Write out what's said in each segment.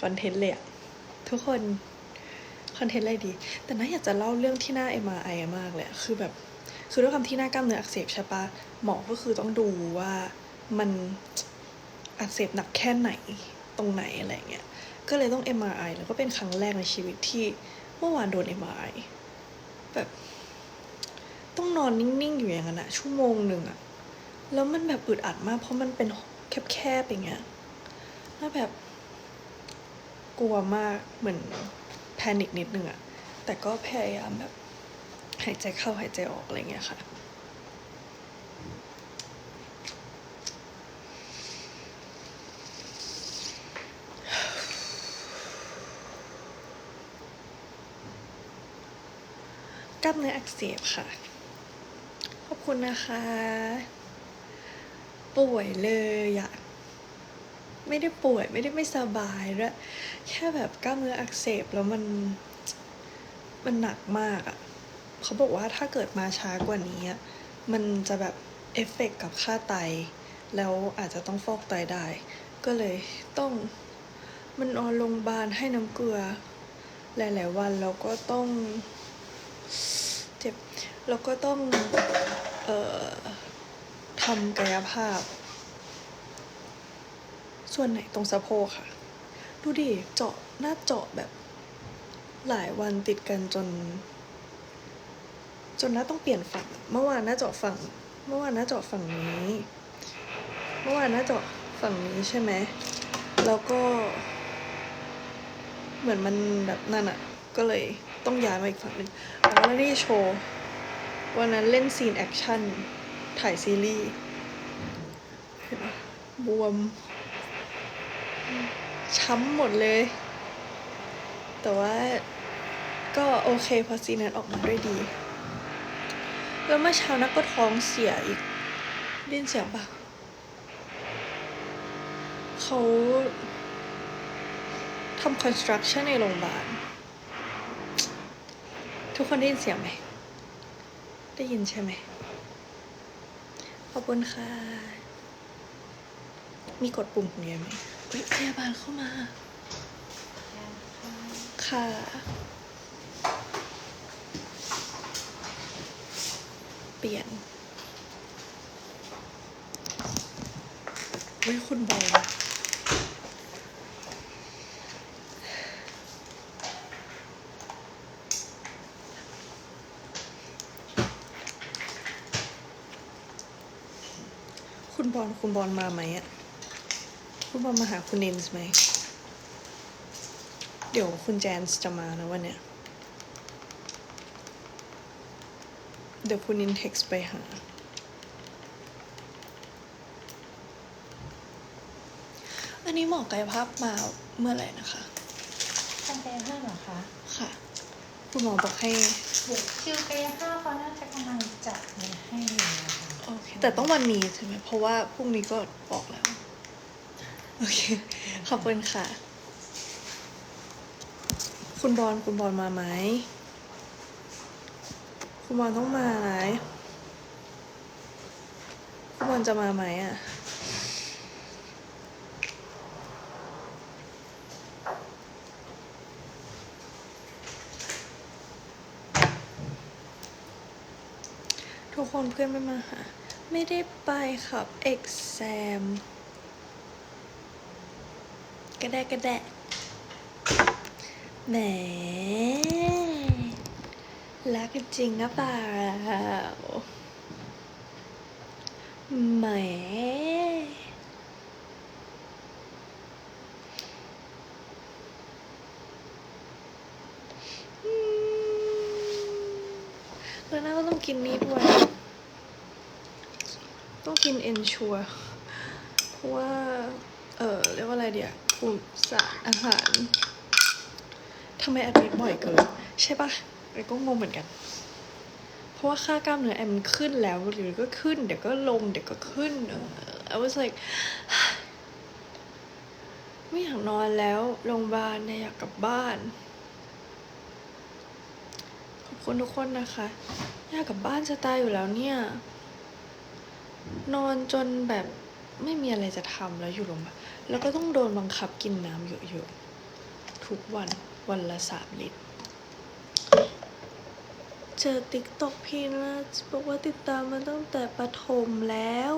คอนเทนต์เลยอะทุกคนคอนเทนต์อะไรดี แต่น่าอยากจะเล่าเรื่องที่หน้า MRI มากเลยคือแบบคือด้วยความที่หน้ากล้ามเนื้ออักเสบใช่ปะหมอก็คือต้องดูว่ามันอักเสบหนักแค่ไหนตรงไหนอะไรเงี้ยก็เลยต้อง MRI แล้วก็เป็นครั้งแรกในชีวิตที่เมื่อวานโดน MRI แบบต้องนอนนิ่ง ๆ อยู่อย่างนั้นอะชั่วโมงหนึ่งอะแล้วมันแบบอึดอัดมากเพราะมันเป็นแคบๆอย่างเงี้ยแล้วแบบ กลัวมากเหมือนแพนิคนิดนึงอะแต่ก็พยายามแบบหายใจเข้าหายใจออกอะไรเงี้ยค่ะ กล้ามเนื้ออักเสบค่ะ ขอบคุณนะคะ ป่วยเลยอะ ไม่ได้ป่วย ไม่ได้ไม่สบายด้วแค่แบบกล้ามเนื้ออักเสบแล้วมันมันหนักมากอะเขาบอกว่าถ้าเกิดมาช้ากว่านี้อะมันจะแบบเอฟเฟกต์กับค่าไต แล้วอาจจะต้องฟอกไตได้ ก็เลยต้องมันนอนโรงพยาบาลให้น้ำเกลือ หลาย ๆ วันแล้วก็ต้องเจ็บแล้วก็ต้องเอ่อทำกายภาพ ส่วนไหนตรงสะโพกค่ะ ดูดิ เจาะหน้าเจาะแบบ หลายวันติดกันจน จนน้าต้องเปลี่ยนฝั่ง เมื่อวานน้าเจาะฝั่ง เมื่อวานน้าเจาะฝั่งนี้ เมื่อวานน้าเจาะฝั่งนี้ใช่ไหม แล้วก็ เหมือนมันแบบนั่นอะก็เลยต้องย้ายมาอีกฝั่งหนึ่งแล้วนี่โชว์ วันนั้นเล่นซีนแอคชั่น ถ่ายซีรีส์บวม ช้ำหมดเลย แต่ว่าก็โอเคพอซีนนั้นออกมาด้วยดี แล้วเมื่อเช้านักก็ท้องเสียอีกได้ยินเสียงปะเขาทำ construction ในโรงพยาบาล ทุกคนได้ยินเสียงไหม ได้ยินใช่ไหม ขอบคุณค่ะ มีกดปุ่มตรงนี้ไหม เฮ้ยพยาบาลเข้ามา ค่ะ เปลี่ยนเฮ้ยคุณบอลคุณบอลคุณบอลมาไหมอะ คุณบอลมาหาคุณเนนส์ไหม เดี๋ยวคุณแจนส์จะมานะวันเนี้ย เดี๋ยวคุณนินเท็กซ์ไปหา อันนี้หมอกายภาพมาเมื่อไหร่นะคะ ทำกายภาพเหรอคะค่ะ คุณหมอบอกให้เดี๋ยวคิวกายภาพเขาน่าจะกำลังจัดมาให้อยู่นะคะ โอเค แต่ต้องวันนี้ใช่ไหม เพราะว่าพรุ่งนี้ก็บอกแล้ว โอเค ขอบคุณค่ะ คุณบอลคุณบอลมาไหม คุณบอลต้องมาไหมคุณบอลจะมาไหมอะทุกคนเพื่อนไม่มาหาไม่ได้ไปครับ exam ก ระแดะกระแดะแหมรักกันจริงนะเปล่าแหมอืมแล้วน่าก็ต้องกินนี้ด้วย ต้องกินเอนชัวเพราะว่า เออ เรียกว่าอะไรเดียวกลุ่มสารอาหารทำไมอาทิตย์บ่อยเกิน ใช่ปะไอ้ก็งงเหมือนกัน เพราะว่าค่ากล้ามเนื้อแอมมันขึ้นแล้วหรือก็ขึ้นเดี๋ยวก็ลงเดี๋ยวก็ขึ้นเออ I was like ไม่อยากนอนแล้วโรงพยาบาลเนี่ยอยากกลับบ้าน ขอบคุณทุกคนนะคะ อยากกลับบ้านจะตายอยู่แล้วเนี่ย นอนจนแบบไม่มีอะไรจะทำแล้วอยู่โรงพยาบาล แล้วก็ต้องโดนบังคับกินน้ำเยอะๆ ทุกวันวันละสามลิตร เจอติ๊กต็อกพี่นะบอกว่าติดตามมาตั้งแต่ประถมแล้ว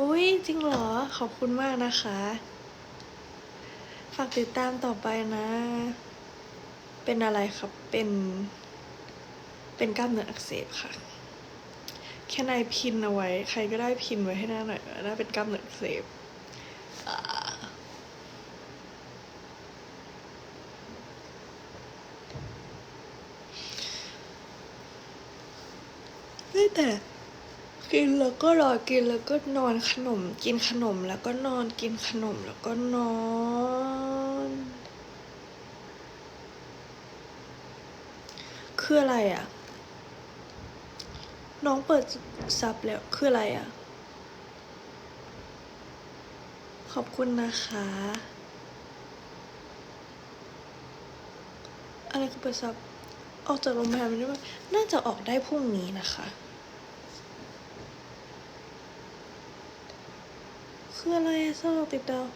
อุ้ยจริงเหรอ ขอบคุณมากนะคะ ฝากติดตามต่อไปนะ เป็นอะไรครับ เป็น เป็นกล้ามเนื้ออักเสบค่ะ แค่นายพินเอาไว้ ใครก็ได้พินไว้ให้หน้าหน่อยน่าเป็นกล้ามเนื้ออักเสบอ่าเฮ้ย แต่ กินแล้วก็รอกินแล้วก็นอนขนม กินขนมแล้วก็นอนกินขนมแล้วก็นอนคืออะไรอะ น้องเปิดซับแล้วคืออะไรอะ ขอบคุณนะคะ อะไรคือเปิดซับออกจากโรงพยาบาลไม่ได้ว่าน่าจะออกได้พรุ่งนี้นะคะ คืออะไรอะสโลติดดาว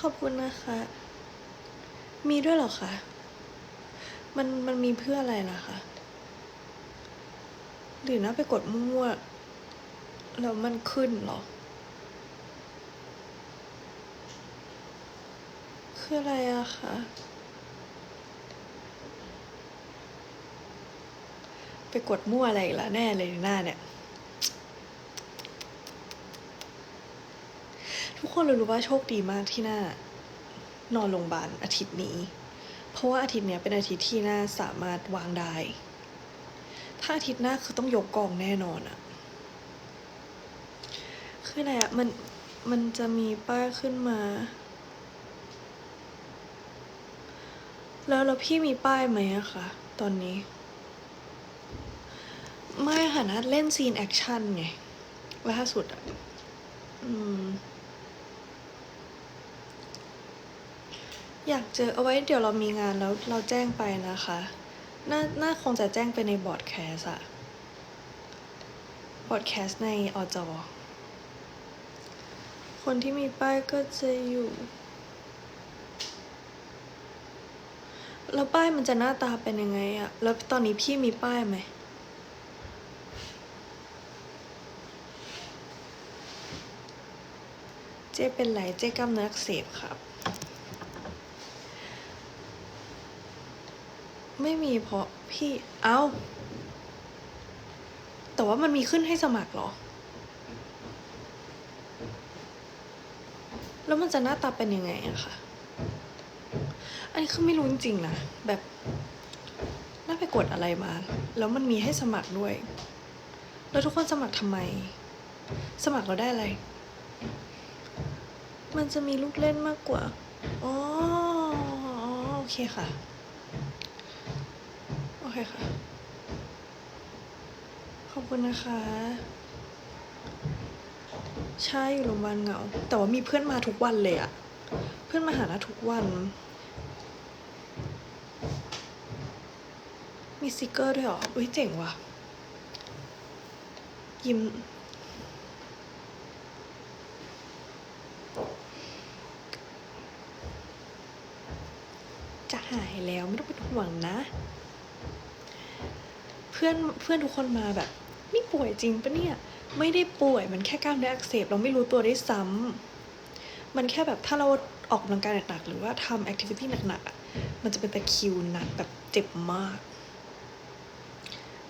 ขอบคุณนะคะ มีด้วยเหรอคะ มันมันมีเพื่ออะไรล่ะคะ หรือน่าไปกดมั่วๆแล้วมันขึ้นหรอ คืออะไรอะคะไปกดมั่วอะไรอีกล้วแน่เลยหน้าเนี่ย ทุก คนเลยรู้ว่าโชคดีมากที่หน้านอนโรงพยาบาลอาทิตย์นี้ เพราะว่าอาทิตย์นี้เป็นอาทิตย์ที่หน้าสามารถวางได้ ถ้าอาทิตย์หน้าคือต้องยกกองแน่นอนอะคืออะไรอะมันมันจะมีป้ายขึ้นมา แล้วแล้วพี่มีป้ายไหมอะคะตอนนี้ ไม่ค่ะนัดเล่นซีนแอคชั่นไงล่าสุดอะอืม อยากเจอเอาไว้เดี๋ยวเรามีงานแล้วเราแจ้งไปนะคะ น่า น่าคงจะแจ้งไปในบอร์ดแคสอะบอร์ดแคสในอจอคนที่มีป้ายก็จะอยู่ แล้วป้ายมันจะหน้าตาเป็นยังไงอะแล้วตอนนี้พี่มีป้ายไหมเจ๊เป็นไรเจ๊กล้ามเนื้ออักเสบครับ ไม่มีเพราะพี่ เอ้า แต่ว่ามันมีขึ้นให้สมัครเหรอ แล้วมันจะหน้าตาเป็นยังไงอะคะอันนี้คือไม่รู้จริงๆนะ แบบน่าไปกดอะไรมา แล้วมันมีให้สมัครด้วย แล้วทุกคนสมัครทำไม สมัครเราได้อะไร มันจะมีลูกเล่นมากกว่า อ๋ออ๋อโอเคค่ะ คค่ะ ขอบคุณนะคะ ใช่อยู่โรงพยาบาลเหงา แต่ว่ามีเพื่อนมาทุกวันเลยอะเพื่อนมาหานะทุกวัน มีสติกเกอร์ด้วยเหรอ อุ้ยเจ๋งว่ะ ยิ้มจะหายแล้วไม่ต้องเป็นห่วงนะ พื่อนเพื่อนทุกคนมาแบบนี่ป่วยจริงปะเนี่ย ไม่ได้ป่วยมันแค่กล้ามเนื้ออักเสบเราไม่รู้ตัวได้ซ้ำมันแค่แบบถ้าเราออกกำลังกายหนักๆหรือว่าทำแอคทิวิตี้หนักๆอะมันจะเป็นตะคิวหนักแบบเจ็บมาก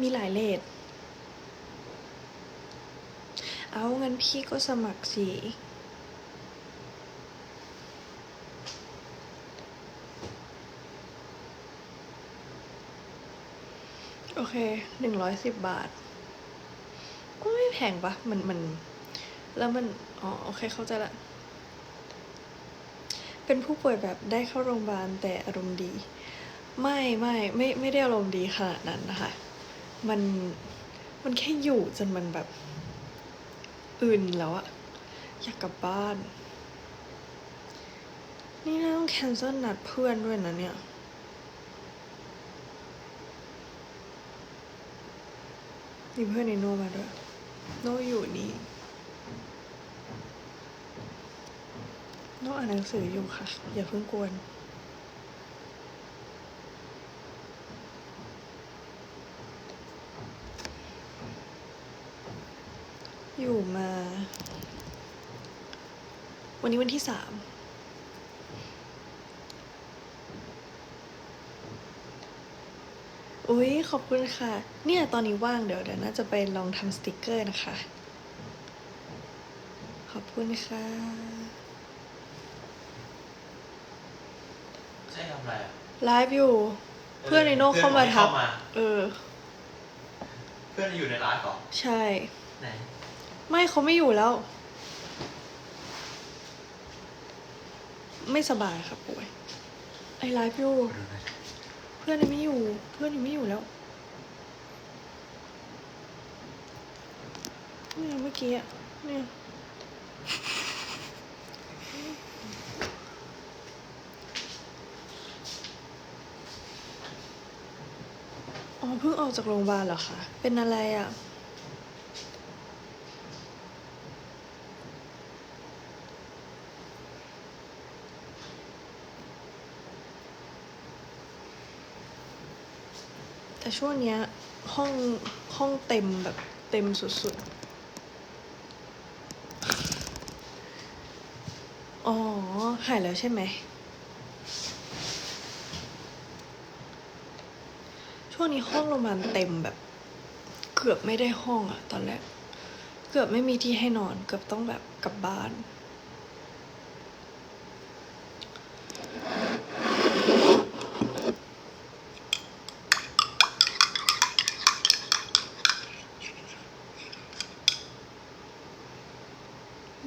มีหลายเลทเอางั้นพี่ก็สมัครสิ เคหนึ่งร้อยสิบบาท ก็ไม่แพงปะมันมัน แล้วมัน อ๋อ โอเคเข้าใจละ เป็นผู้ป่วยแบบได้เข้าโรงพยาบาลแต่อารมณ์ดี ไม่ไม่ไม่ไม่ได้อารมณ์ดีขนาดนั้นนะคะ มันมันแค่อยู่จนมันแบบ อื่นแล้วอะอยากกลับบ้าน นี่น่าต้องแคนเซิลนัดเพื่อนด้วยนะเนี่ย มีเพื่อนในโนมาด้วย โนอยู่นี่โนอ่านหนังสืออยู่ค่ะ อย่าเพิ่งกวนอยู่มา วันนี้วันที่สาม อุ๊ยขอบคุณค่ะ เนี่ยตอนนี้ว่างเดี๋ยวเดี๋ยวน่าจะไปลองทำสติกเกอร์นะคะ ขอบคุณค่ะใช่ทำอะไรอะไลฟ์อยู่ เพื่อนในโนกเข้ามาทักเพื่อนเออเพื่อนอยู่ในไลฟ์ก่อนใช่ ไหนไม่เขาไม่อยู่แล้ว ไม่สบายครับป่วยไอไลฟ์อยู่ดูหน่อยเพื่อนยังไม่อยู่ เพื่อนยังไม่อยู่แล้วเนี่ยเมื่อกี้อะเนี่ยอ๋อเพิ่งออกจากโรงพยาบาลเหรอคะ เป็นอะไรอะ่ แต่ช่วงเนี้ยห้องห้องเต็มแบบเต็มสุดๆ อ๋อ หายแล้วใช่ไหม ช่วงนี้ห้องโรงพยาบาลเต็มแบบ เกือบไม่ได้ห้องอะตอนแรก เกือบไม่มีที่ให้นอน เกือบต้องแบบกลับบ้าน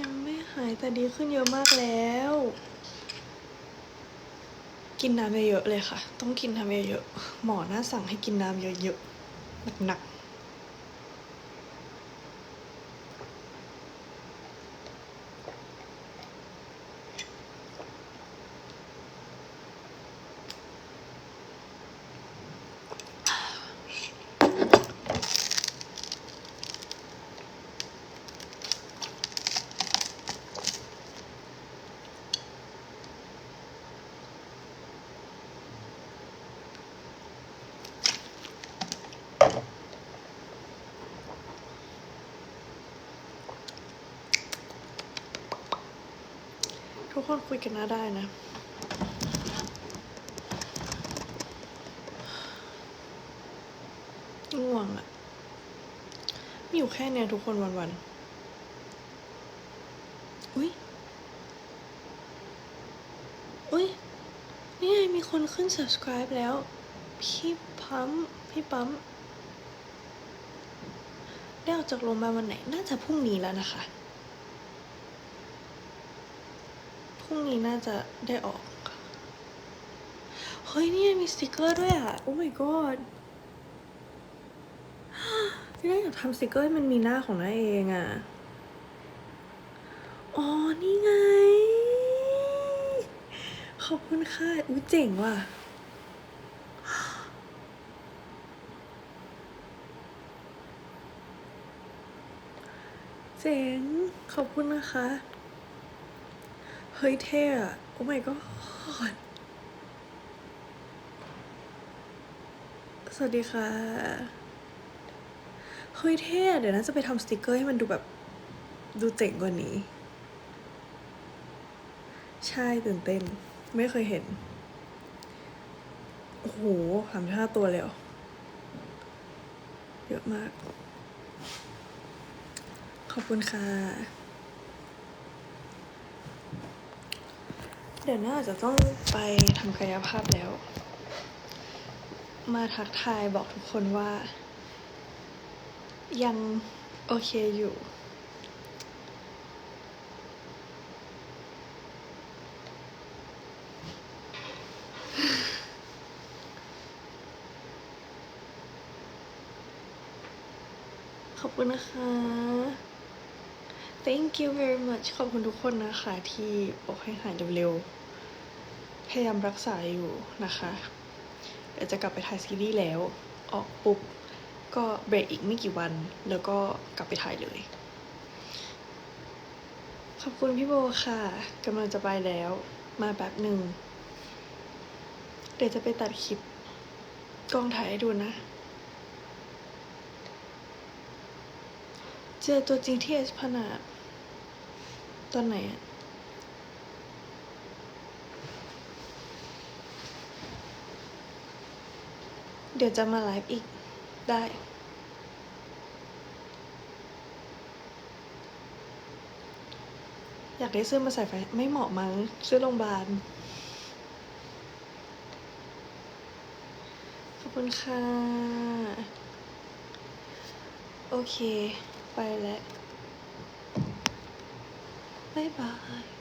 ยังไม่หายแต่ดีขึ้นเยอะมากแล้ว กินน้ำเยอะๆเลยค่ะ ต้องกินน้ำเยอะๆหมอน่าสั่งให้กินน้ำเยอะๆหนัก ๆทุกคนคุยกันน่าได้นะ ง่วงอะมีอยู่แค่เนี้ยทุกคนวันๆอุ๊ยอุ๊ยนี่ไงมีคนขึ้น subscribe แล้ว พี่ปั๊มพี่ปั๊มได้ออกจากโรงพยาบาลวันไหน น่าจะพรุ่งนี้แล้วนะคะ พรุ่งนี้น่าจะได้ออกเฮ้ยเนี่ยมีสติกเกอร์ด้วยอะ โอ้ my god พี่ได้อยากทำสติกเกอร์ให้มันมีหน้าของน้าเองอะ อ๋อ นี่ไง ขอบคุณค่ะอุ้ยเจ๋งว่ะ เจ๋ง ขอบคุณนะคะ เฮ้ยเท่อะโอ้ my god สวัสดีค่ะ เฮ้ยเท่เดี๋ยวน่าจะไปทำสติกเกอร์ให้มันดูแบบดูเจ๋งกว่านี้ ใช่ตื่นเต้น ไม่เคยเห็น โอ้โหสามห้าตัวเลยเหรอเยอะมาก ขอบคุณค่ะ ดี๋ยวน่าจะต้องไปทำกายภาพแล้ว มาทักทายบอกทุกคนว่า ยังโอเคอยู่ ขอบคุณนะคะ thank you very much ขอบคุณทุกคนนะคะที่บอกให้หายเร็วๆ พยายามรักษาอยู่นะคะเดี๋ยวจะกลับไปถ่ายซีรีส์แล้ว ออกปุ๊บ ก็เบรกอีกไม่กี่วัน แล้วก็กลับไปถ่ายเลย ขอบคุณพี่โบค่ะกำลังจะไปแล้ว มาแบบหนึ่ง เดี๋ยวจะไปตัดคลิปกล้องถ่ายให้ดูนะ เจอตัวจริงที่เอสพนาดตอนไหนอะ เดี๋ยวจะมาไลฟ์อีกได้ อยากได้เสื้อมาใส่ไฟไม่เหมาะมั้งเสื้อโรงพยาบาล ขอบคุณค่ะ โอเค ไปแล้ว บ๊ายบาย